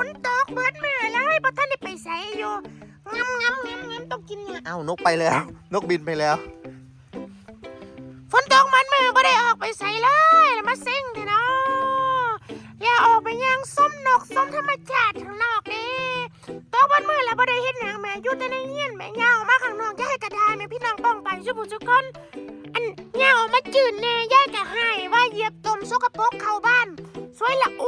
ฝนตกเบิดมือเลยบ่ทันได้ไปไสอยู่งำงำงำงำต้องกินเนี่ยเอ้านกไปแล้ว นกบินไปแล้ว ฝนตกมันมือบ่ได้ออกไปไสเลยแล้วมาเซ็งเถอะเนาะอย่าออกไปย่างส้มนกส้มธรรมชาติข้างนอกเด้ตกมันมือแล้วบ่ได้เฮ็ดหยังแม่อยู่แต่ในเฮียนแม่ย่างออกมาข้างนอกอย่าให้กระดาแม่พี่น้องป้องไปชุบุทุกคนอันย่างออกมาจืดแน่ย่ายกะหายว่าเหยียบตมสกปรกเข้าบ้านสวยละอุ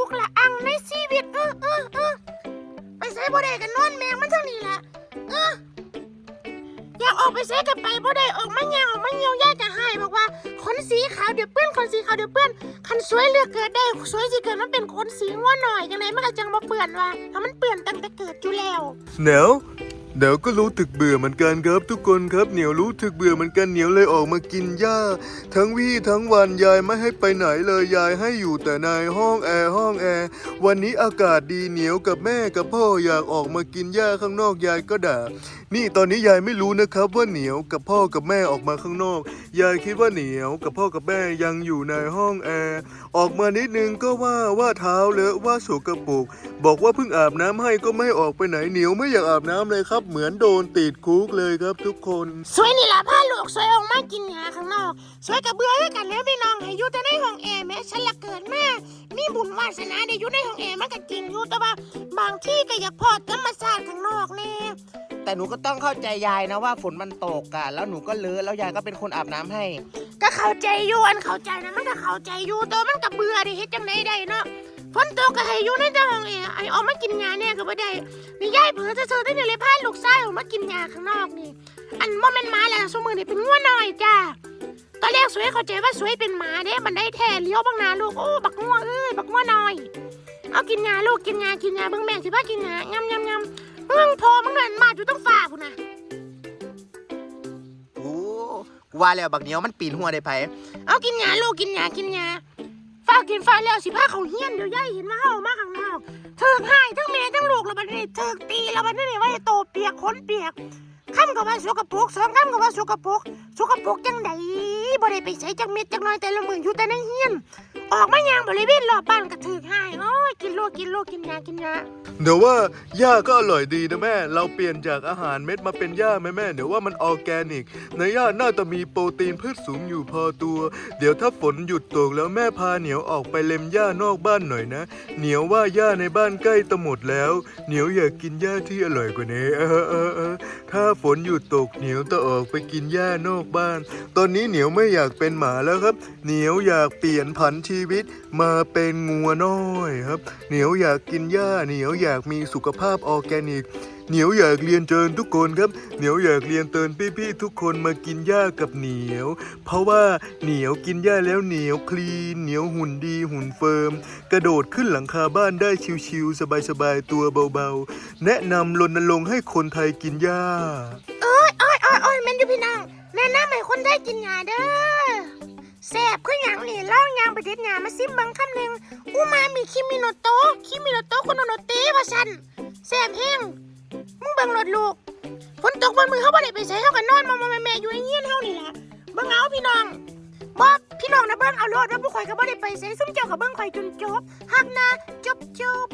ออกไปใช้กันไปบ่ได้ออกมาแยงออกมาเงียวย่ายกะหายบอกว่าขนสีขาวเดี๋ยวเปื้อนขนสีขาวเดี๋ยวเปื้อนคันสวยเลือกเกิดได้สวยสิเกิดมันเป็นขนสีง่วหน่อยจังไดมันก็จังมาเปื่อนว่ะถ้ามันเปื่อนตั้งแต่เกิดอยู่แล้วเนว เหนียวก็รู้ถึกเบื่อเหมือนกันครับทุกคนครับเหนียวรู้ถึกเบื่อเหมือนกันเหนียวเลยออกมากินหญ้า ทั้งวี่ทั้งวันยายไม่ให้ไปไหนเลยยายให้อยู่แต่ในห้องแอร์ห้องแอร์วันนี้อากาศดีเหนียวกับแม่กับพ่ออยากออกมากินหญ้าข้างนอกยายก็ด่า นี่ตอนนี้ยายไม่รู้นะครับว่าเหนียวกับพ่อกับแม่ออกมาข้างนอก ยายคิดว่าเหนียวกับพ่อกับแม่ยังอยู่ในห้องแอร์ออกมานิดนึงก็ว่าว่าเท้าเลอะว่าโสกระปรกบอกว่าเพิ่งอาบน้ำให้ก็ไม่ออกไปไหนเหนียวไม่อยากอาบน้ำเลยครับเหมือนโดนติดคุกเลยครับทุกคน สวยนี่ล่ะพาลูกสวยออกมากินหญ้าข้างนอก สวยกับเบื่อด้วยกันแล้วพี่น้องให้อยู่แต่ในห้องแอร์แม้ฉันละเกิดมามีบุญวาสนาได้อยู่ในห้องแอร์มันก็จริงอยู่แต่ว่าบางที่ก็อยากพอดธรรมชาติข้างนอกแน่แต่หนูก็ต้องเข้าใจยายนะว่าฝนมันตกอะแล้วหนูก็เลอะแล้วยายก็เป็นคนอาบน้ำให้ ก็เข้าใจอยู่อันเข้าใจนะมันก็เข้าใจอยู่แต่ว่ามันก็เบื่อดิเฮ็ดจังไดได้เนาะ ฝนตกก็ให้อยู่ในแต่ห้องแอร์ไอ้ออกมากินหญ้าเนี่ยก็บ่ได้นี่ยายเผลอจะเจอได้เลยพาลูกชายออกมากินหญ้าข้างนอกนี่ อันบ่แม่นหมาแล้วสมือนี่เป็นงัวน้อยจ้าตอนแรกสวยเข้าใจว่าสวยเป็นหมาเด้บันไดแท้เลี้ยวบางนาลูกโอ้บักงัวเอ้ยบักงัวน้อย เอากินยาลูกกินยากินยาเบิ่งแม่สิพากินยางำยำยำเบิ่งพอมึงเดินมาอยู่ต้องฝ่าพุ่นน่ะ โอ้กูว่าแล้วบักเหนียวมันปีนหัวได้ไผ เอากินยาลูกกินยากินยา ฝ้ากินฝ้าแล้วสิพาเขาเฮี้ยนเดี๋ยวยายเห็นมาเฮามาข้างนอกเถิกให้ทั้งแม่ทั้งลูกเราบัดนี้เถิกตีเราบัดนี้ว่าให้โตเปียกขนเปียกคำกับว่าสกปรกสองคำกับว่าสกปรกสกปรกจังใดบ่ได้ไปใส่จังเม็ดจังน้อยแต่ละมืออยู่แต่ในเฮี้ยน ออกมายางบริเวณรอบบ้านก็เถิกให้โอ้ย ลูกกินลูกกินยากินยาเดี๋ยวว่าหญ้าก็อร่อยดีนะแม่ เราเปลี่ยนจากอาหารเม็ดมาเป็นหญ้าไหมแม่ เดี๋ยวว่ามันออร์แกนิก ในหญ้าน่าจะมีโปรตีนพืชสูงอยู่พอตัว เดี๋ยวถ้าฝนหยุดตกแล้วแม่พาเหนียวออกไปเล็มหญ้านอกบ้านหน่อยนะ เหนียวว่าหญ้าในบ้านใกล้จะหมดแล้ว เหนียวอยากกินหญ้าที่อร่อยกว่านี้ เออเออเออ ถ้าฝนหยุดตกเหนียวจะออกไปกินหญ้านอกบ้าน ตอนนี้เหนียวไม่อยากเป็นหมาแล้วครับ เหนียวอยากเปลี่ยนผันชีวิตมาเป็นงัวน้อยครับ เหนียวอยากกินหญ้าเหนียวอยากมีสุขภาพออร์แกนิก เหนียวอยากเรียนเชิญทุกคนครับ เหนียวอยากเรียนเตือนพี่ๆทุกคนมากินหญ้ากับเหนียว เพราะว่าเหนียวกินหญ้าแล้วเหนียวคลีนเหนียวหุ่นดีหุ่นเฟิร์ม กระโดดขึ้นหลังคาบ้านได้ชิวๆสบายๆตัวเบาๆ แนะนำรณรงค์ให้คนไทยกินหญ้าโอ้ยโอ้ยโอ้ยโอ้ยแม่นอยู่พี่น้องแนะนำให้คนได้กินยาเด้อแซ่บคือหยังนี่ล่ายางไปเด็ดยามาซิมบังคำหนึ่งอูมามีคิมิโนโตะคิมิโนโตะคุโนโนเตะว่าฉันแซ่บแห้ง มึงเบิ่งรถลูกฝนตกบนมือเขาบ่ได้ไปใส่เขากันนอนมามาแม่ๆอยู่ในเงี้ยนเฮานี่แหละเบิ่งเอาพี่น้องบ่พี่น้องนะเบิ่งเอารถว่าผู้ข่อยก็บ่ได้ไปใส่ซุ่มเจ้าก็เบิ่งข่อยจนจบฮักนะจบจบ